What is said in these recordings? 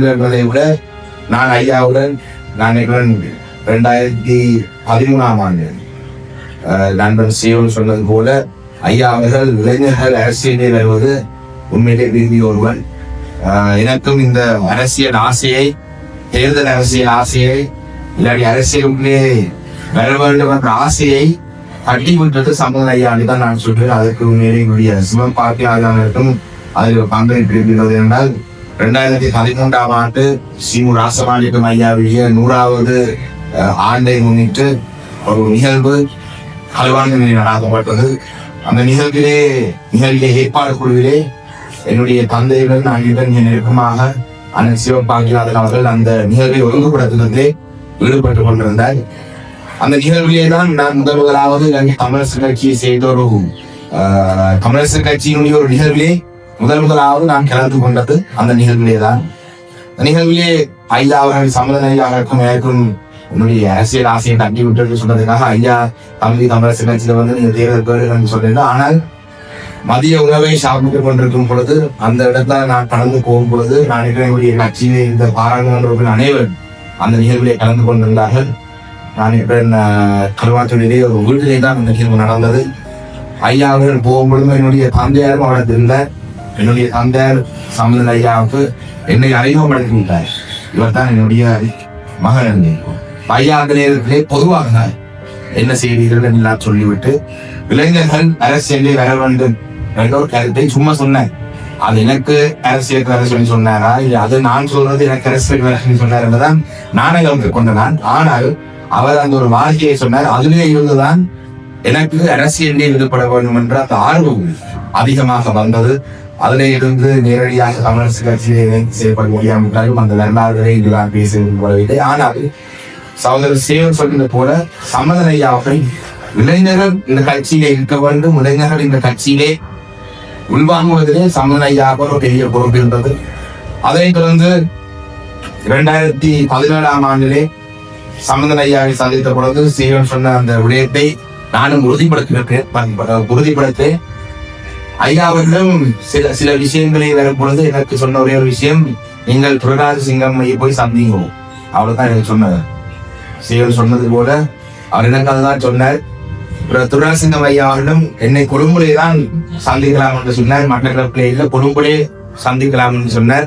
விடயங்களை விட நான் ஐயாவுடன் நான் ரெண்டாயிரத்தி பதிமூணாம் ஆண்டு. அஹ், நண்பன் சியோன் சொன்னது போல ஐயா அவர்கள் இளைஞர்கள் அரசியலில் வருவது உண்மையிலே விரும்பி ஒருவன் எனக்கும் இந்த அரசியல் ஆசையை தேர்தல் அரசியல் ஆசையை இல்லாட்டி அரசியலுக்குள்ளே வர வேண்டும் என்ற ஆசையை கட்டி விட்டது சம்பந்தம் ஐயாண்டு தான் நான் சொல்றேன் அதுக்கு உண்மையிலே என்னுடைய சிவன் பார்வையாளர்களுக்கும் அதில் பங்களிப்பிருக்கிறது என்றால் ரெண்டாயிரத்தி பதிமூன்றாம் ஆண்டு சிமு ராசமாணிக்கம் ஐயாவுடைய நூறாவது ஆண்டை முன்னிட்டு ஒரு நிகழ்வு கல்வானில் நடாத்தப்பட்டது. அந்த நிகழ்விலே நிகழ்விலே ஏற்பாடு குழுவிலே என்னுடைய தந்தையுடன் நான் என் நெருக்கமாக அண்ணன் சிவபாகிநாதன் அவர்கள் அந்த நிகழ்வை ஒழுங்குபடுத்துவதிலே ஈடுபட்டுக் கொண்டிருந்தார். அந்த நிகழ்விலே தான் நான் முதல் முதலாவது இலங்கை தமிழரசு கட்சியை செய்த ஒரு தமிழரசு கட்சியினுடைய ஒரு நிகழ்விலே முதல் முதலாவது நான் கலந்து கொண்டது அந்த நிகழ்விலே தான் அந்த நிகழ்விலே ஐயா அவர்கள் சம்மதனையாளருக்கும் எனக்கும் உன்னுடைய அரசியல் ஆசையை தட்டி விட்டு சொன்னதுக்காக ஐயா தம்பி தமிழரசு கட்சியில வந்து நீங்க தேர்தல் கேளுங்கன்னு ஆனால் மதிய உணவை சாப்பிட்டுக் கொண்டிருக்கும் பொழுது அந்த இடத்துல நான் கலந்து போகும் பொழுது நான் என்னுடைய கட்சியிலே இந்த பாராளுமன்ற அனைவர் அனைவரும் அந்த நிகழ்விலே கலந்து கொண்டிருந்தார்கள். நான் இப்போ கருவாத்தொழிலே ஒரு வீட்டிலே தான் அந்த நிகழ்வு நடந்தது. ஐயா அவர்கள் போகும்பொழுது என்னுடைய தந்தையாரும் அவரது இல்லை. என்னுடைய தந்தையார் சமுதன் ஐயாவுக்கு என்னை அறிமுகப்படுத்திவிட்டார் இவர் தான் என்னுடைய மகன் என்று. ஐயா அந்த நேரத்திலே பொதுவாக என்ன செய்வீர்கள் என்று சொல்லிவிட்டு இளைஞர்கள் அரசியலில் வர வேண்டும் என்ற ஒரு கருத்தை சும்மா சொன்னேன். அது எனக்கு அரசியல் வர சொல்லி சொன்னாரா? இல்லை அது நான் சொல்றது எனக்கு அரசியல் வர சொல்லி சொன்னார் என்றுதான் நானே கலந்து கொண்ட நான். ஆனால் அவர் அந்த ஒரு வார்த்தையை சொன்னார். அதிலே இருந்துதான் எனக்கு அரசியலில் ஈடுபட வேண்டும் என்ற அந்த ஆர்வம் அதிகமாக வந்தது. அதுல இருந்து நேரடியாக தமிழரசு கட்சியை இணைந்து செயல்பட முடியாவிட்டாலும் அந்த வரலாறுகளை இதெல்லாம் பேசவில்லை ஆனால் சகோதரர் சேவன் சொன்னது போல சமநிலையாக இளைஞர்கள் இந்த கட்சியிலே இருக்க வேண்டும் இளைஞர்கள் இந்த கட்சியிலே உள்வாங்குவதிலே சமநிலையாக ஒரு பெரிய பொறுப்பு இருந்தது அதைத் தொடர்ந்து இரண்டாயிரத்தி பதினேழாம் ஆண்டிலே சமந்தன் சந்தித்த பொழுது சீவன் சொன்ன அந்த விடயத்தை நானும் உறுதிப்படுத்தினேன் உறுதிப்படுத்த ஐயா அவர்களும் சில சில விஷயங்களை வரும் பொழுது எனக்கு சொன்ன ஒரே ஒரு விஷயம் நீங்கள் துரராஜ சிங்கம்மையை போய் சந்திங்கும் அவ்வளவுதான் எனக்கு சொன்னது. சீவன் சொன்னது போல அவர் எனக்கு அதுதான் சொன்னார். துரராஜ சிங்கம் ஐயா அவர்களும் என்னை கொழும்புலே தான் சந்திக்கலாம் என்று சொன்னார். மட்டக்களப்பிலே இல்லை கொழும்புலே சந்திக்கலாம் என்று சொன்னார்.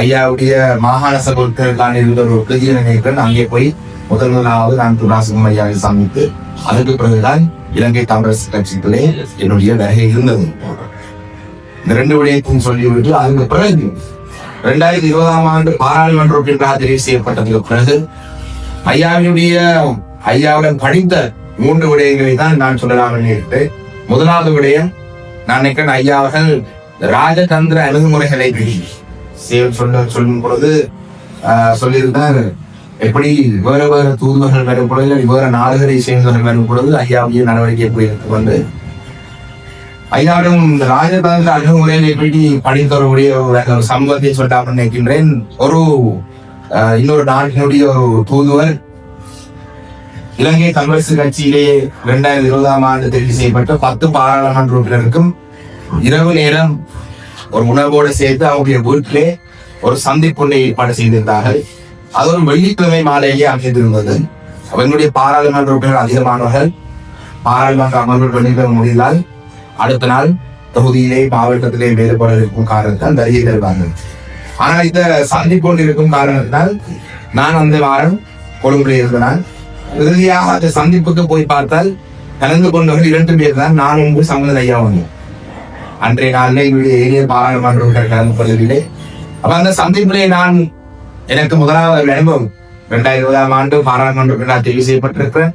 ஐயாவுடைய மாகாண சகோதரர்களான இருந்த ஒரு பிரதிநிதி நினைக்கிறேன் அங்கே போய் முதல் முதலாவது நான் துராசிங்கம் ஐயாவை சந்தித்து அதுக்கு பிறகுதான் இலங்கை காங்கிரஸ் கட்சிகளே என்னுடைய வேலை இருந்தது. இந்த ரெண்டு விடயத்தையும் சொல்லிவிட்டு அதுக்கு பிறகு இரண்டாயிரத்தி இருபதாம் ஆண்டு பாராளுமன்ற உறுப்பினராக தெரிவு செய்யப்பட்டதுக்கு பிறகு ஐயாவினுடைய ஐயாவுடன் படித்த மூன்று விடயங்களை தான் நான் சொல்லலாம் என்று முதலாவது விடயம் நான் நினைக்கிறேன் ஐயா அவர்கள் ராஜதந்திர அணுகுமுறைகளை சொல்ல சொல்லும் பொழுது சொல்லியிருந்தார் எப்படி வேற வேற தூதுவர்கள் வரும் பொழுது வேற நாடுகளை சேர்ந்தவர்கள் வரும் பொழுது ஐயாவுடைய நடவடிக்கை எப்படி இருக்கு வந்து ஐயாவிடம் இந்த ராஜதந்திர அணுகுமுறைகளை எப்படி படித்தவருடைய ஒரு ஒரு சம்பவத்தை சொல்லாமல் நினைக்கின்றேன் ஒரு இன்னொரு நாட்டினுடைய ஒரு தூதுவர் இலங்கை தமிழரசு கட்சியிலே இரண்டாயிரத்தி இருபதாம் ஆண்டு தெரிவு செய்யப்பட்ட பத்து பாராளுமன்ற உறுப்பினருக்கும் இரவு நேரம் ஒரு உணவோடு சேர்த்து அவங்களுடைய வீட்டிலே ஒரு சந்திப்புண்ணை ஏற்பாடு செய்திருந்தார்கள். அதுவும் வெள்ளிக்கிழமை மாலையே அமைந்திருந்தது அவங்களுடைய பாராளுமன்ற உறுப்பினர் அதிகமானவர்கள். பாராளுமன்ற அமர்வு பண்ணிட முடிந்தால் அடுத்த நாள் தொகுதியிலே மாவட்டத்திலே வேறுபாடு இருக்கும் காரணத்தால் வருகை தருவார்கள் ஆனால் இந்த சந்திப்பு கொண்டிருக்கும் காரணத்தினால் நான் அந்த வாரம் கொழும்புல இருந்தனால் இறுதியாக அந்த சந்திப்புக்கு போய் பார்த்தால் கலந்து கொண்டவர்கள் இரண்டு பேர் தான் நான் உங்கள் சம்மதன் ஐயா வந்தோம் அன்றைய நாளில் எங்களுடைய ஏரிய பாராளுமன்ற உறுப்பினர் கலந்து கொள்ளவில்லை அப்ப அந்த சந்திப்பிலே நான் எனக்கு முதலாவது அனுபவம். இரண்டாயிரத்தி இருபதாம் ஆண்டு பாராளுமன்ற நான் தெரிவு செய்யப்பட்டிருக்கிறேன்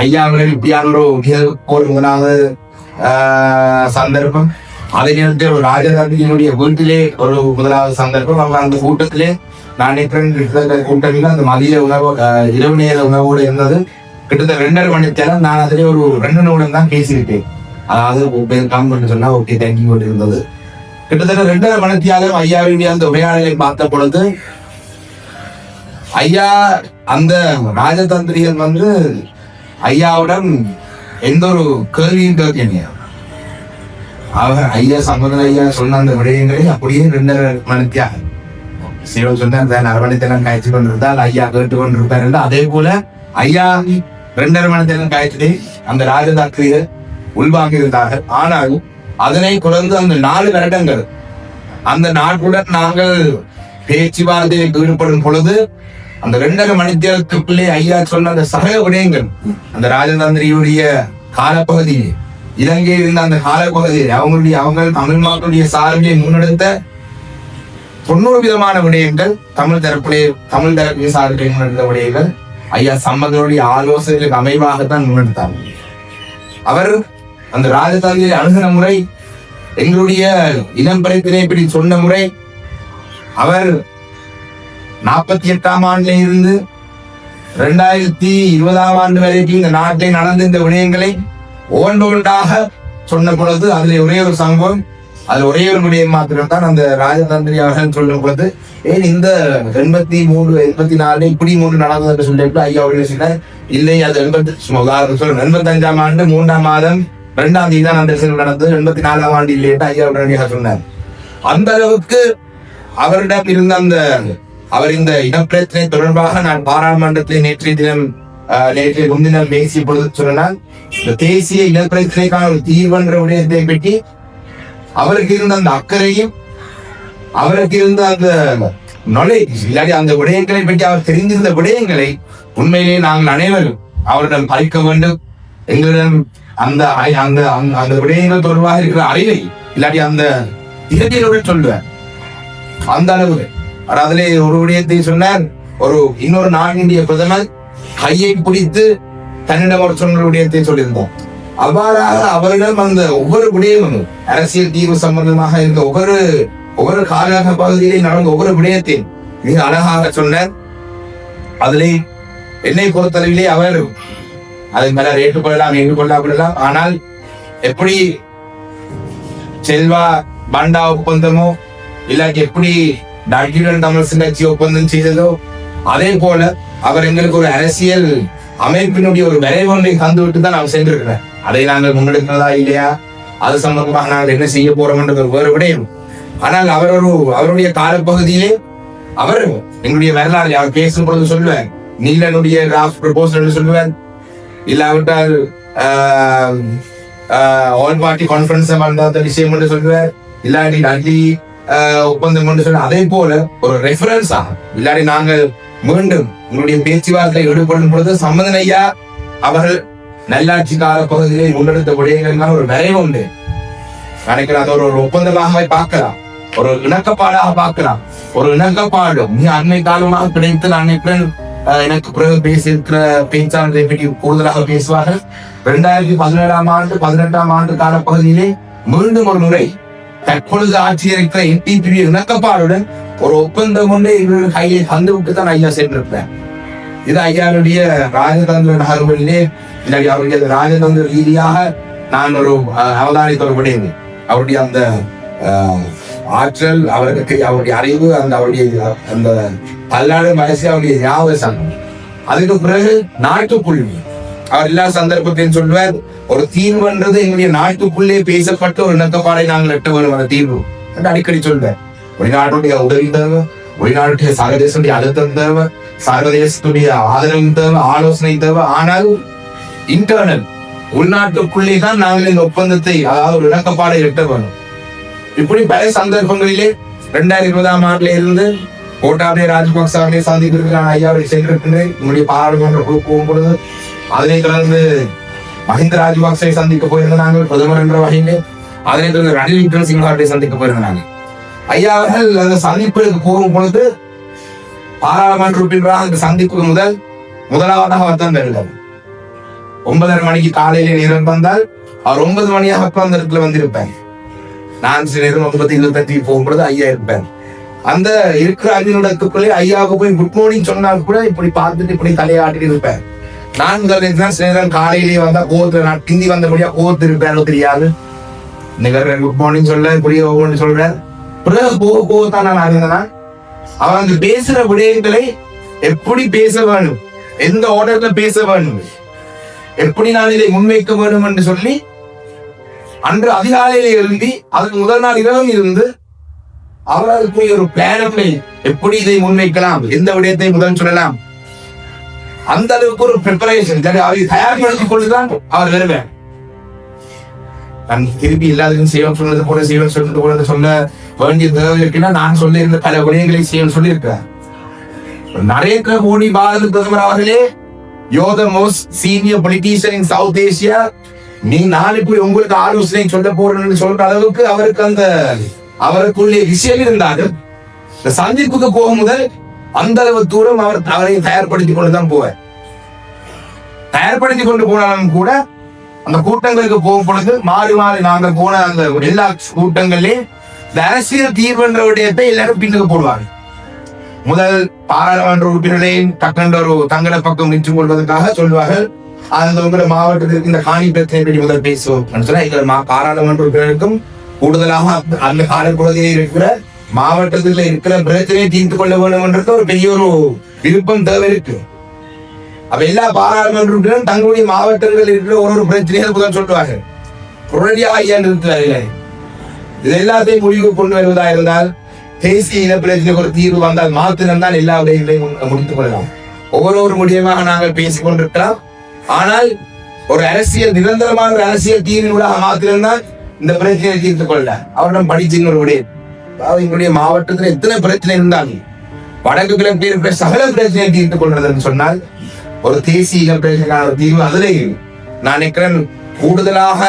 ஐயா அவர்கள் இப்படியான ஒரு மிக ஒரு முதலாவது சந்தர்ப்பம். அதே நேரத்தில் ஒரு ராஜதாந்தியினுடைய வீட்டிலே ஒரு முதலாவது சந்தர்ப்பம். அவங்க அந்த கூட்டத்திலே நான் நினைக்கிறேன் கிட்டத்தட்ட கூட்டத்தில் அந்த மதிய உணவு இரவு நேர உணவோடு இருந்தது. கிட்டத்தட்ட ரெண்டரை மணி நேரம் நான் அதிலே ஒரு ரெண்டு நிமிடம் தான் பேசிவிட்டேன். அதாவது வெல்கம் பண்ணி சொன்னா ஓகே தேங்க்யூ இருந்தது. கிட்டத்தட்ட ரெண்டரை மணித்தியாலும் ஐயாவினுடைய அந்த உரையாடலை பார்த்த பொழுது ஐயா அந்த ராஜதந்திரிகள் வந்து ஐயாவுடன் எந்த ஒரு கேள்வியும் கேட்கலையா அவர் ஐயா சம்பந்தன் ஐயா சொன்ன அந்த விடயங்களை அப்படியே ரெண்டரை மணித்தியாக சிவன் சொன்னார் தான் அரை காய்ச்சி கொண்டிருந்தால் ஐயா கேட்டு கொண்டிருப்பார் என்று. அதே போல ஐயா ரெண்டரை மணித்தேனம் காய்ச்சதை அந்த ராஜதாக்கிரியர் உள்வாங்கியிருந்தார்கள். ஆனால் அதனை குறைந்து அந்த நாலு வருடங்கள் அந்த நாட்டுடன் நாங்கள் பேச்சுவார்த்தையில் ஈடுபடும் பொழுது அந்த ரெண்டரை மணித்தேரத்துக்குள்ளே ஐயா சொன்ன அந்த சகல விடயங்கள் அந்த ராஜதந்திரியுடைய காலப்பகுதி இலங்கையில் இருந்த அந்த காலப்பகுதி அவங்களுடைய அவங்க தமிழ் மக்களுடைய சார்பிலே முன்னெடுத்த தொண்ணூறு விதமான விடயங்கள் தமிழ் தரப்புடைய தமிழ் தரப்பின் சார்பிலே முன்னெடுத்த விடயங்கள் ஐயா சம்பந்தனுடைய ஆலோசனைகளுக்கு அமைவாகத்தான் முன்னெடுத்தார். அவர் அந்த ராஜதந்திரி அணுகின முறை எங்களுடைய இனம் பிரச்சனை இப்படி சொன்ன முறை அவர் நாற்பத்தி எட்டாம் ஆண்டுல இருந்து ரெண்டாயிரத்தி இருபதாம் ஆண்டு வரைக்கும் இந்த நாட்டில் நடந்த இந்த விடயங்களை ஒவ்வொன்றொன்றாக சொன்ன பொழுது அதுல ஒரே ஒரு சம்பவம் அது ஒரே ஒரு விடயம் மாத்திரம் தான் அந்த ராஜதந்திரி அவர்கள் சொல்லும் பொழுது ஏன் இந்த எண்பத்தி மூணு எண்பத்தி நாலு இப்படி மூணு நடந்தது என்று சொல்லிட்டு ஐயா அவர்கள் சொன்னார் இல்லை அது எண்பத்தி சும்மா உதாரணம் சொல்றேன் எண்பத்தஞ்சாம் ஆண்டு மூன்றாம் மாதம் ரெண்டாம் தேதி தான் அந்த விஷயம் நடந்தது எண்பத்தி நாலாம் ஆண்டு இல்லையா ஐயா உடனடியாக சொன்னார். அந்த அளவுக்கு அவரிடம் இருந்த அந்த அவர் இந்த இனப்பிரச்சனை தொடர்பாக நான் பாராளுமன்றத்தில் நேற்றைய தினம் நேற்றைய முன்தினம் பேசிய பொழுது சொன்னால் இந்த தேசிய இடப்பிரச்சனைக்கான ஒரு தீர்வன்ற விடயத்தை பற்றி அவருக்கு இருந்த அந்த அக்கறையும் அவருக்கு இருந்த அந்த knowledge இல்லாட்டி அந்த விடயங்களை பற்றி அவர் தெரிந்திருந்த விடயங்களை உண்மையிலேயே நாங்கள் அனைவரும் அவரிடம் பறிக்க வேண்டும். எங்களிடம் அந்த அந்த அந்த- விடயங்கள் தொடர்பாக இருக்கிற அறிவை இல்லாட்டி அந்த இயற்கையோடு சொல்லுவேன். அந்த அளவு அவர் அதிலே ஒரு விடயத்தை சொன்னார். ஒரு இன்னொரு நாட்டினுடைய பிரதமர் கையை பிடித்து தன்னிடம் ஒரு சொன்ன விடயத்தை சொல்லியிருந்தோம் அவ்வாறாக அவரிடம் அந்த ஒவ்வொரு விடயமும் அரசியல் தீர்வு சம்பந்தமாக இருந்த ஒவ்வொரு ஒவ்வொரு காலக பகுதியிலே நடந்த ஒவ்வொரு விடயத்தையும் மிக அழகாக சொன்னார். அதிலே என்னை பொறுத்தளவிலே அவர் அதை மேல ஏற்றுக்கொள்ளலாம் ஏற்றுக்கொள்ளாவிடலாம் ஆனால் எப்படி செல்வா பாண்டா ஒப்பந்தமோ இல்லாட்டி எப்படி டாக்டர் தமிழ் சின்னச்சி ஒப்பந்தம் செய்ததோ அதே போல அவர் எங்களுக்கு ஒரு அரசியல் அமைப்பினுடைய ஒரு விரைவொன்றை தந்து விட்டு தான் நாம் சென்றிருக்கிறேன் அதை நாங்கள் முன்னெடுக்கிறதா இல்லையா? அது சம்பந்தமாக நாங்கள் என்ன செய்ய போறோம் என்ற ஒரு வேறு விடயம். ஆனால் அவர் ஒரு அவருடைய காலப்பகுதியிலே அவர் எங்களுடைய வரலாறு அவர் பேசும் பொழுது சொல்லுவார். நீலனுடைய டிராஃப்ட் ப்ரொபோசல் சொல்லுவார். இல்லாவிட்டால் ஆல் பார்ட்டி கான்ஃபரன்ஸ் வந்த விஷயம் என்று சொல்லுவார். இல்லாட்டி டல்லி ஒப்பந்தம் என்று சொல்ல அதே போல ஒரு ரெஃபரன்ஸ் ஆகும். இல்லாட்டி நாங்கள் மீண்டும் உங்களுடைய பேச்சுவார்த்தை ஈடுபடும் பொழுது சம்பந்தன் ஐயா அவர்கள் நல்லாட்சி கால பகுதியிலே முன்னெடுத்த விடயங்கள்லாம் ஒரு நிறைவு உண்டு. நினைக்கிறேன் அது ஒரு ஒப்பந்தமாக பார்க்கலாம். ஒரு இணக்கப்பாடாக பார்க்கலாம். ஒரு இணக்கப்பாடு. மிக அண்மை காலமாக கிடைத்து நான் நினைக்கிறேன் எனக்கு பிறகு பேசியிருக்கிற பேச்சாளர்களை பற்றி கூடுதலாக பேசுவார்கள். இரண்டாயிரத்தி பதினேழாம் ஆண்டு பதினெட்டாம் ஆண்டு காலப்பகுதியிலே மீண்டும் ஒரு முறை தற்பொழுது ஆட்சியில் இருக்கிற என்பிபி இணக்கப்பாடுடன் ஒரு ஒப்பந்தம் கொண்டு இவர்கள் கையை தந்து விட்டு தான் ஐயா சென்றிருப்பேன் இது ஐயாவுடைய ராஜதந்திர நகர்வுகளிலே அவருடைய அந்த ராஜதந்திர ரீதியாக நான் ஒரு அஹ், அவதானித்த அவருடைய அந்த ஆற்றல் அவருக்கு அவருடைய அறிவு அந்த அவருடைய அந்த பல்லாடு வயசு அவருடைய ஞாபகம் அதுக்கு பிறகு நாட்டுக்குள் அவர் எல்லா சந்தர்ப்பத்தையும் சொல்வார் ஒரு தீர்வுன்றது எங்களுடைய நாட்டுக்குள்ளே பேசப்பட்ட ஒரு இணக்கப்பாடை நாங்கள் எட்ட வரும் அந்த தீர்வு. என்று அடிக்கடி சொல்வார். வெளிநாட்டுடைய உதவி தேவை வெளிநாட்டுடைய சர்வதேசனுடைய அழுத்தம் தேவை சர்வதேசத்துடைய ஆதரவு தேவை ஆலோசனை தேவை. ஆனால் இன்டர்னல் உள்நாட்டுக்குள்ளே தான் நாங்கள் இந்த ஒப்பந்தத்தை அதாவது ஒரு இணக்கப்பாடை எட்ட வேணும் இப்படி பல சந்தர்ப்பங்களிலே ரெண்டாயிரத்தி இருபதாம் ஆண்டுல இருந்து கோட்டாபே ராஜபக்சாவிலே அவர்களை நான் ஐயாவை சென்றிருக்கின்றேன் உங்களுடைய பாராளுமன்ற குழு போகும்பொழுது அதனை தொடர்ந்து மஹிந்த ராஜபக்சவை சந்திக்க போயிருந்த நாங்கள் பிரதமர் என்ற வகையிலே அதனை தொடர்ந்து ரணில் விக்ரம் அவர்களை சந்திக்க போயிருந்த நாங்கள் ஐயா அவர்கள் அந்த சந்திப்புக்கு போகும் பொழுது பாராளுமன்ற உறுப்பினராக அந்த சந்திப்பு முதல் முதலாவதாக வந்தம் தான் ஒன்பதரை மணிக்கு காலையில நேரம் வந்தால் அவர் ஒன்பது மணியாக அப்ப அந்த இடத்துல வந்திருப்பார் நான் சில நேரம் ஒன்பது இருபத்தஞ்சு போகும்பொழுது ஐயா இருப்பேன் அந்த இருக்கிற அஞ்சு ஐயாவுக்கு போய் குட் மார்னிங் சொன்னால் கூட இப்படி பார்த்துட்டு இப்படி தலையாட்டிட்டு இருப்பேன் நான் முதல்ல இருந்தா காலையிலே காலையிலேயே வந்தா கோவத்துல நான் கிந்தி வந்தபடியா கோவத்து இருப்பேன் தெரியாது. நிகர் குட் மார்னிங் சொல்ல புரிய ஒவ்வொன்று சொல்றேன் பிறகு போக போகத்தான் நான் அறிந்தனா அவன் அங்க பேசுற விடயங்களை எப்படி பேச வேணும் எந்த ஆர்டர்ல பேச வேணும் எப்படி நான் இதை முன்வைக்க வேண்டும் என்று சொல்லி அன்று அதிகாலையில எழுதி அதன் முதல் நாள் இரவும் இருந்து அவர்களுக்கு ஒரு பிளான் எப்படி இதை முன்வைக்கலாம்? எந்த விடயத்தை முதல் சொல்லலாம்? அந்த அளவுக்கு ஒரு ப்ரிப்பரேஷன் அவரை தயார்படுத்திக் கொண்டுதான் அவர் வருவேன் நான் திருப்பி எல்லாத்துக்கும் சேவன் சொன்னது போல சேவன் சொன்னது போல சொல்ல வேண்டிய தேவை இருக்குன்னா நான் சொல்ல இருந்த பல விடயங்களை சேவன் சொல்லியிருக்கேன் நரேந்திர மோடி பாரத பிரதமர் அவர்களே you're the most senior politician in South Asia நீ நாளைக்கு போய் உங்களுக்கு ஆலோசனை சொல்ல போறேன்னு சொல்ற அளவுக்கு அவருக்கு அந்த அவருக்குள்ளே விஷயம் இருந்தாலும் இந்த சந்திப்புக்கு போகும் முதல் அந்த அளவு தூரம் அவர் அவரை தயார்படுத்திக் கொண்டுதான் போவேன் தயார்படுத்திக் கொண்டு போனாலும் கூட அந்த கூட்டங்களுக்கு போகும் பொழுது மாறி மாறி நாங்கள் போன அந்த எல்லா கூட்டங்கள்லயும் இந்த அரசியல் தீர்வுன்ற விடயத்தை எல்லாரும் பின்னுக்கு போடுவாங்க முதல் பாராளுமன்ற உறுப்பினரையும் டக்குன்ற ஒரு தங்கட பக்கம் நின்று கொள்வதற்காக சொல்வார்கள் அந்த உங்களோட மாவட்டத்திற்கு இந்த காணி பிரச்சனை பற்றி முதல் பேசுவோம். சொன்னா எங்கள் மா- பாராளுமன்ற உறுப்பினருக்கும் கூடுதலாக அந்த- அந்த காலப்பகுதியில் இருக்கிற மாவட்டத்தில் இருக்கிற பிரச்சனையை தீர்த்து கொள்ள வேண்டும் என்றது ஒரு பெரிய ஒரு விருப்பம் தேவை இருக்கு. அப்ப எல்லா பாராளுமன்ற உறுப்பினரும் தங்களுடைய மாவட்டங்கள் இருக்கிற ஒரு ஒரு பிரச்சனையை முதல் சொல்லுவாங்க. உடனடியாக ஐயா இது எல்லாத்தையும் முடிவுக்கு கொண்டு வருவதா இருந்தால் தேசிய இன ஒரு தீர்வு வந்தால் மாத்திரம் தான் எல்லா விடயங்களையும் முடித்துக் கொள்ளலாம். ஒவ்வொரு ஒரு முடியமாக நாங்கள் பேசிக் கொண்டிருக்கலாம். ஆனால் ஒரு அரசியல் நிரந்தரமான ஒரு அரசியல் தீர்வுகளாக மாத்திரம்தான் இந்த பிரச்சனையை தீர்த்துக் கொள்ள. அவரிடம் படிச்சுங்க அதாவது எங்களுடைய மாவட்டத்தில் எத்தனை பிரச்சனை இருந்தாலும் வடக்கு கிழக்கு இருக்கிற சகல பிரச்சனையை தீர்த்துக் கொள்றதுன்னு சொன்னால் ஒரு தேசிய இன பிரச்சனைக்கான தீர்வு அதிலே நான் நினைக்கிறேன் கூடுதலாக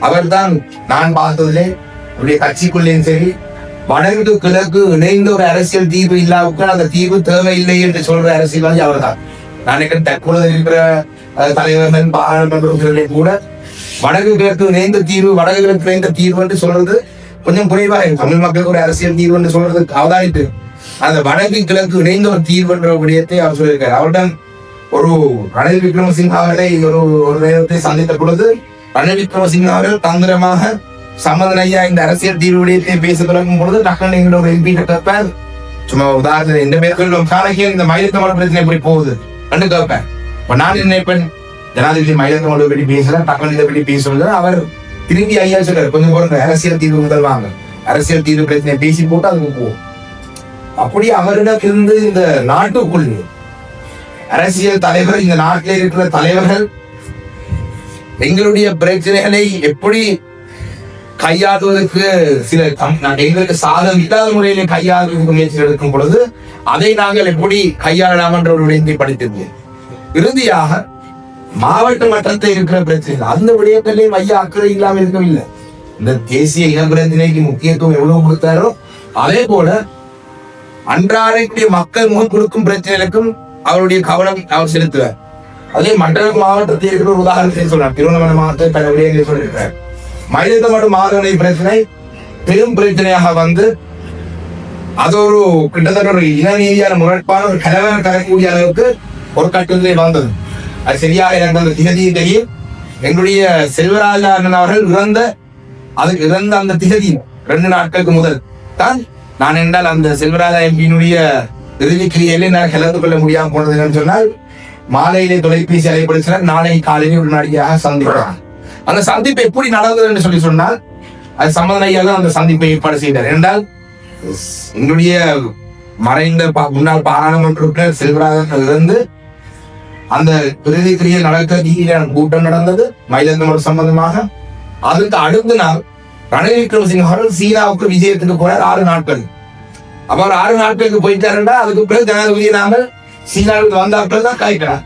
அவர்தான் நான் பார்த்ததிலே அவருடைய கட்சிக்குள்ளேயும் சரி வடக்கு கிழக்கு இணைந்த ஒரு அரசியல் தீர்வு இல்லாவுக்கு அந்த தீர்வு தேவையில்லை என்று சொல்ற அரசியல்வாதி அவர்தான். நான் நினைக்கிறேன் தற்பொழுது இருக்கிற தலைவர் தலைவர்கள் பாராளுமன்ற கூட வடக்கு கிழக்கு இணைந்த தீர்வு வடக்கு கிழக்கு இணைந்த தீர்வு என்று சொல்றது கொஞ்சம் குறைவா தமிழ் மக்களுக்கு ஒரு அரசியல் தீர்வு என்று சொல்றது அவதாயிட்டு அந்த வடக்கு கிழக்கு இணைந்த ஒரு தீர்வு என்ற விடயத்தை அவர் சொல்லியிருக்கார். அவரிடம் ஒரு ரணில் விக்ரமசிங்க அவர்களை ஒரு ஒரு நேரத்தை சந்தித்த பொழுது ரணில் விக்ரமசிங்க அவர்கள் தந்திரமாக சம்மதன் ஐயா இந்த அரசியல் தீர்வு விடயத்தை பேச தொடங்கும் பொழுது டக்கன் என்கிற ஒரு எம்பி கேட்பேன் சும்மா உதாரணம் இந்த மேற்கொள்ளும் காலகியம் இந்த மயிலத்தமட பிரச்சனை எப்படி போகுது? என்று கேட்பேன் இப்ப நான் நினைப்பேன்? ஜனாதிபதி மயிலத்தமட பற்றி பேசல டக்குனு இதை பற்றி பேசுறது அவர் திரும்பி ஐயா சொல்றாரு கொஞ்சம் போற அரசியல் தீர்வு முதல் வாங்க. அரசியல் தீர்வு பிரச்சனை பேசி போட்டு அதுக்கு போவோம் அப்படி அவரிடம் இருந்து இந்த நாட்டுக்குள் அரசியல் தலைவர் இந்த நாட்டில் இருக்கிற தலைவர்கள் எங்களுடைய பிரச்சனைகளை எப்படி கையாளுவதற்கு சில நான் எங்களுக்கு சாதம் இல்லாத முறையிலே கையாளுவதற்கு முயற்சி எடுக்கும் பொழுது அதை நாங்கள் எப்படி கையாளலாம் என்ற ஒரு விடயத்தை படித்திருந்தேன் இறுதியாக மாவட்ட மட்டத்தில் இருக்கிற பிரச்சனை அந்த விடயங்களையும் ஐயா அக்கறை இல்லாமல் இருக்கவில்லை. இந்த தேசிய இன பிரச்சனைக்கு முக்கியத்துவம் எவ்வளவு கொடுத்தாரோ அதே போல அன்றாடக்கூடிய மக்கள் முகம் கொடுக்கும் பிரச்சனைகளுக்கும் அவருடைய கவனம் அவர் செலுத்துவார். அதே மண்டல மாவட்டத்தில் இருக்கிற ஒரு உதாரணத்தை சொல்றார் திருவண்ணாமலை மாவட்டத்தை பல விடயங்களை சொல்லியிருக்கிறார். மனித மட்டும் மாதவனை பிரச்சனை பெரும் பிரச்சனையாக வந்து அது ஒரு கிட்டத்தட்ட ஒரு இனநீதியான முரட்பான ஒரு கலவரம் கலக்கக்கூடிய அளவுக்கு ஒரு கட்டத்திலே வந்தது. அது சரியாக எனக்கு அந்த திகதியும் தெரியும். எங்களுடைய செல்வராஜ அண்ணன் அவர்கள் இறந்த அதுக்கு இறந்த அந்த திகதி ரெண்டு நாட்களுக்கு முதல். தான் நான் என்றால் அந்த செல்வராஜா எம்பியினுடைய இறுதி நான் கலந்து கொள்ள முடியாமல் போனது என்னன்னு சொன்னால் மாலையிலே தொலைபேசி அலைப்படுத்தினார் நாளை காலையிலே உடனடியாக சந்திக்கிறான் அந்த சந்திப்பு எப்படி நடந்தது என்று சொல்லி சொன்னால் அது சம்மதன் ஐயா தான் அந்த சந்திப்பை ஏற்பாடு செய்தார். என்றால் எங்களுடைய மறைந்த பா- முன்னாள் பாராளுமன்ற உறுப்பினர் செல்வராஜன் இருந்து அந்த பிரதிக்கிரியை கிரியை நடக்க கூட்டம் நடந்தது மயிலந்தமர் சம்பந்தமாக. அதுக்கு அடுத்த நாள் ரணில் விக்ரமசிங்க அவர்கள் சீனாவுக்கு விஜயத்துக்கு போனார் ஆறு நாட்கள். அப்புறம் ஆறு நாட்களுக்கு போயிட்டாருண்டா அதுக்கு பிறகு ஜனாதிபதி நாங்கள் சீனாவுக்கு வந்தாக்கள் தான் காய்க்கலாம்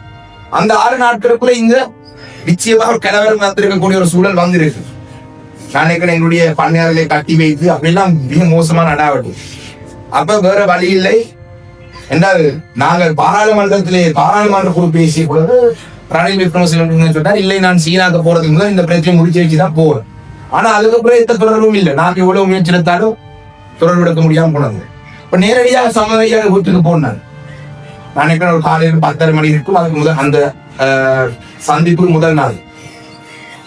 அந்த ஆறு நாட்களுக்குள்ள இங்க நிச்சயமாக ஒரு கலவரம் நடத்திருக்கக்கூடிய ஒரு சூழல் வந்திருக்கு. நான் என்னுடைய பண்ணையாளர்களை கட்டி வைத்து அப்படிலாம் மிக மோசமான நடாவட்டு அப்ப வேற வழி இல்லை. என்றால் நாங்கள் பாராளுமன்றத்திலே பாராளுமன்ற குழு பேசிய பொழுது ரணில் விக்ரமசிங்க சொன்னார் இல்லை நான் சீனாக்கு போறதுக்கு முதல் இந்த பிரச்சனை முடிச்சு வச்சு தான் போவேன். ஆனா அதுக்கப்புறம் எந்த தொடர்பும் இல்லை. நாங்கள் எவ்வளவு முயற்சி எடுத்தாலும் தொடர்பு எடுக்க முடியாம போனது. இப்ப நேரடியாக சமவெளியாக வீட்டுக்கு போனார். நான் நினைக்கிறேன் ஒரு காலையில் பத்தரை மணி இருக்கும். அதுக்கு முதல் அந்த சந்திப்பு முதல் நாள்.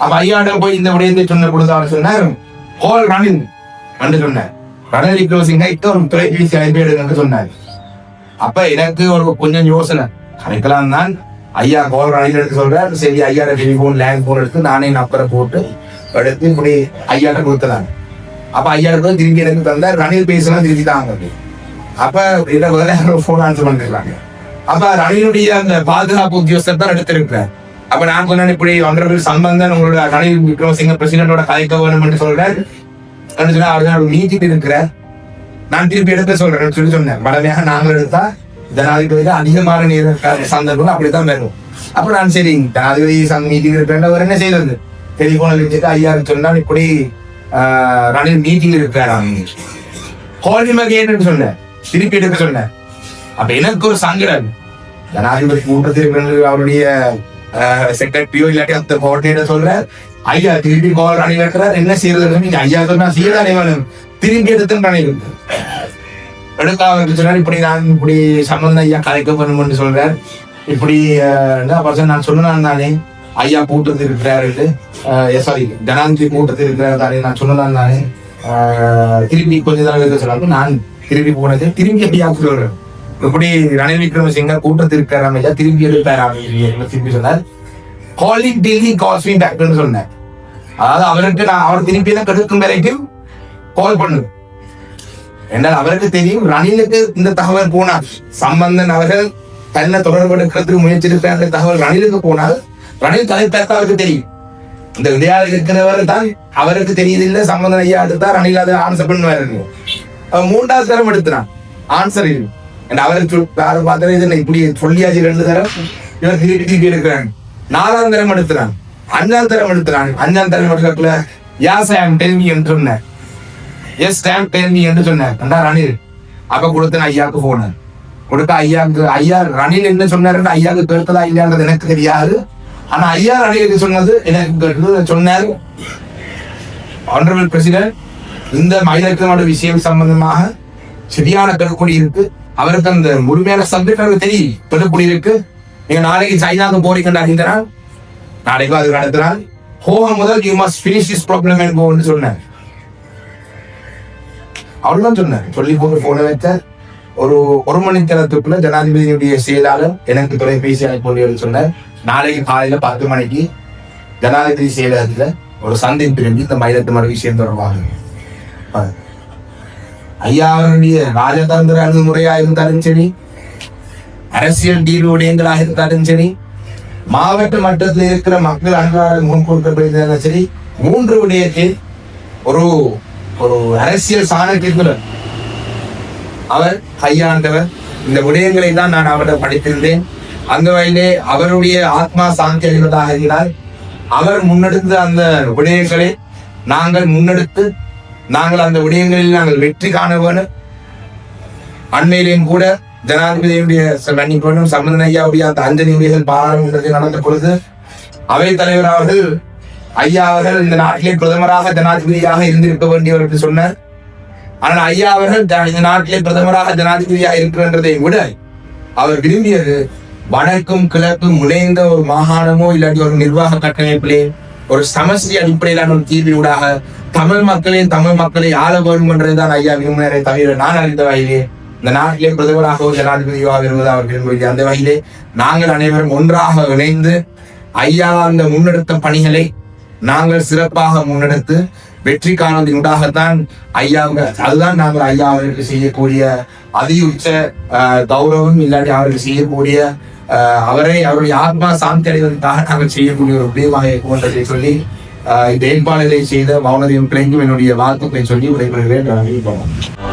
அப்ப ஐயாண்ட போய் இந்த விடயத்தை சொன்ன பொழுது அவர் சொன்னார் ஹோல் ரணில் என்று சொன்னார். ரணில் விக்ரமசிங்க இப்போ ஒரு தொலைபேசி அழைப்பு எடுங்கன்னு சொன்னார். அப்ப எனக்கு ஒரு கொஞ்சம் யோசனை. கணக்கலாம் தான் ஐயா கோல் ரணில் எடுத்து சொல்றார். சரி ஐயா டெலிஃபோன் லேண்ட் போன் எடுத்து நானே நப்பரை போட்டு எடுத்து இப்படி ஐயாட்ட கொடுத்தலாம் அப்ப ஐயா திரும்பி எனக்கு தந்தார். ரணில் பேசலாம் திருப்பி தாங்க அப்ப இதை வேற போன் ஆன்சர் பண்ணிருக்காங்க. அப்ப ரணிலுடைய அந்த பாதுகாப்பு உத்தியோகஸ்தர் தான் எடுத்திருக்கிறார். அப்ப நான் சொன்னேன் இப்படி வந்தவர்கள் சம்பந்தம் உங்களோட ரணில் விக்ரமசிங்க பிரசிடண்டோட கலைக்க வேணும் என்று சொல்றார். அப்படின்னு சொன்னா அவர் தான் நீட்டிட்டு இருக்கிறார். நான் திருப்பி எடுக்க சொல்றேன் சொல்லி சொன்னேன். வடமையாக நாங்கள் எடுத்தா ஜனாதிபதிக்கு அதிகமான நேர சந்தர்ப்பம் அப்படித்தான் வரும். அப்ப நான் சரி ஜனாதிபதி சங்க மீட்டிங் இருக்கிற அவர் என்ன செய்தது டெலிபோன் வச்சுட்டு ஐயா சொன்னால் இப்படி ஆஹ், ரணில் மீட்டிங் இருக்கிறாராம். கோழிமகேன்னு சொன்னேன் திருப்பி எடுக்க சொன்னேன் அப்ப எனக்கு ஒரு சங்கடம் ஜனாதிபதி கூட்டத்தில் அவருடைய செக்ரட்டரியோ இல்லாட்டி அந்த கோட்டையிட சொல்ற ஐயா திருப்பி கால் அணி வைக்கிறார். என்ன செய்யறது நீங்க ஐயா சொன்னா செய்யதானே வேணும்? திரும்பி எடுத்து ரணில் எடுக்காம சொன்னார் இப்படி நான் இப்படி சம்பந்தம் ஐயா கலைக்க பண்ணணும்னு சொல்றார். இப்படி என்ன பர்சன் நான் சொன்னேன் தானே ஐயா கூட்டத்தில் இருக்கிறாரு சாரி ஜனாதிபதி கூட்டத்தில் இருக்கிறார் தானே நான் சொன்னேன் தானே அஹ், திருப்பி கொஞ்ச நேரம் இருக்க சொன்னாங்க நான் திரும்பி போனது. திரும்பி ஐயா சொல்றேன் எப்படி ரணில் விக்ரமசிங்க கூட்டத்தில் இருக்கிறாராம் ஐயா திரும்பி எடுப்பாராம் என்று திருப்பி சொன்னார். காலிங் டெய்லி கால்ஸ் மீ பேக்னு சொன்னேன் அதாவது அவருக்கு நான் அவர் திரும்பி தான் கெடுக்கும் வரைக்கும் கால் பண்ணு என்னால் அவருக்கு தெரியும் ரணிலுக்கு இந்த தகவல் போனால் சம்பந்தன் அவர்கள் தன்னை தொடர்பு எடுக்கிறதுக்கு முயற்சி இருக்கிற அந்த தகவல் ரணிலுக்கு போனால் ரணில் கதை பேச அவருக்கு தெரியும். இந்த விளையாடு இருக்கிறவர் தான் அவருக்கு தெரியுதில்லை சம்பந்தன் ஐயா எடுத்தா ரணில் அதை ஆன்சர் பண்ணுவார் மூன்றாவது தரம் எடுத்துறான். ஆன்சர் இது. And அவருக்கு சொல்- இது என்ன இப்படி சொல்லியாச்சு ரெண்டு தரம். இவர் திருப்பி எடுக்கிறாங்க நாலாம் தரம் எடுத்துறான். அஞ்சாம் தரம் எடுத்துறான். அஞ்சாம் தரம் எடுக்கல. யா சாம் டெல்மி என்று சொன்னேன் எஸ் டேம் டெல்மி என்று சொன்னார். கண்டா ரணில் அப்ப கொடுத்தேன் ஐயாவுக்கு போன கொடுத்த ஐயாவுக்கு ஐயா ரணில் என்ன சொன்னாருன்னு ஐயாவுக்கு கேட்டதா இல்லையான்றது எனக்கு தெரியாது. ஆனா ஐயா ரணிலுக்கு சொன்னது எனக்கு கேட்டது சொன்னார். ஆனரபிள் பிரசிடென்ட் இந்த மயிலக்கனோட விஷயம் சம்பந்தமாக சரியான பெறக்கூடிய இருக்கு அவருக்கு அந்த முழுமையான சப்ஜெக்ட் அவருக்கு தெரியும். இருக்கு நீங்க நாளைக்கு சைனாக்கு போறீங்கன்னு அறிந்தனால் நாளைக்கு அது நடத்தினால் ஹோகம் முதல் you must finish this problem என்போன்னு சொன்னேன் அவ்வளவுதான் சொன்னார். சொல்லி போன போன வைத்த ஒரு ஒரு மணி நேரத்துக்குள்ள ஜனாதிபதியுடைய செயலாளர் எனக்கு தொலைபேசி அனுப்பி சொன்னார். நாளைக்கு காலையில பத்து மணிக்கு ஜனாதிபதி செயலகத்துல ஒரு சந்திப்பு இருந்து இந்த மயிலத்து மறு விஷயம் தொடர்பாக. ஐயா அவருடைய ராஜதந்திர அணுகுமுறையா இருந்தாலும் சரி அரசியல் தீர்வு விடயங்களாக இருந்தாலும் சரி மாவட்ட மட்டத்தில் இருக்கிற மக்கள் அன்றாட முன் கொடுக்கப்படுகிறதும் சரி மூன்று விடயத்தில் ஒரு ஒரு அரசியல் சாணக்கியத்துடன் அவர் கையாண்டவர். இந்த விடயங்களை தான் நான் அவரிடம் படித்திருந்தேன். அந்த வகையிலே அவருடைய ஆத்மா சாந்தி அடைவதாக இருந்தால் அவர் முன்னெடுத்த அந்த விடயங்களை நாங்கள் முன்னெடுத்து நாங்கள் அந்த விடயங்களில் நாங்கள் வெற்றி காண வேணும் அண்மையிலேயும் கூட ஜனாதிபதியுடைய மன்னிப்பனும் சம்பந்தன் ஐயாவுடைய அந்த அஞ்சலி உரைகள் பாராளுமன்றத்தில் நடந்த பொழுது அவை தலைவர் அவர்கள் ஐயா அவர்கள் இந்த நாட்டிலே பிரதமராக ஜனாதிபதியாக இருந்திருக்க வேண்டியவர் என்று சொன்னார். ஆனால் ஐயா அவர்கள் த- இந்த நாட்டிலே பிரதமராக ஜனாதிபதியாக இருக்கிறன்றதை விட அவர் விரும்பியது வடக்கும் கிழக்கும் முனைந்த ஒரு மாகாணமோ இல்லாட்டி ஒரு நிர்வாக கட்டமைப்பிலே ஒரு சமஸ்டி அடிப்படையிலான ஒரு தீர்வினூடாக தமிழ் மக்களையும் தமிழ் மக்களை ஆள வேண்டும் என்றதுதான் ஐயா விரும்பினரை தவிர நான் அறிந்த வகையிலே இந்த நாட்டிலே பிரதமராகவோ ஜனாதிபதியாக வருவது அவர் விரும்புகிறது. அந்த வகையிலே நாங்கள் அனைவரும் ஒன்றாக இணைந்து ஐயா அந்த முன்னெடுத்த பணிகளை நாங்கள் சிறப்பாக முன்னெடுத்து வெற்றி காணதின் உண்டாகத்தான் ஐயாவுங்க அதுதான் நாங்கள் ஐயா அவர்களுக்கு செய்யக்கூடிய அதி உச்ச ஆஹ், கௌரவம் இல்லாட்டி அவர்கள் செய்யக்கூடிய அவரை அவருடைய ஆத்மா சாந்தி அடைவதற்காக நாங்கள் செய்யக்கூடிய ஒரு உதயமாக போன்றதை சொல்லி ஆஹ், இந்த ஏற்பாடுகளை செய்த மௌனரியம் பிள்ளைக்கும் என்னுடைய வாழ்த்துக்களை சொல்லி விடைபெறுகிறேன். நான்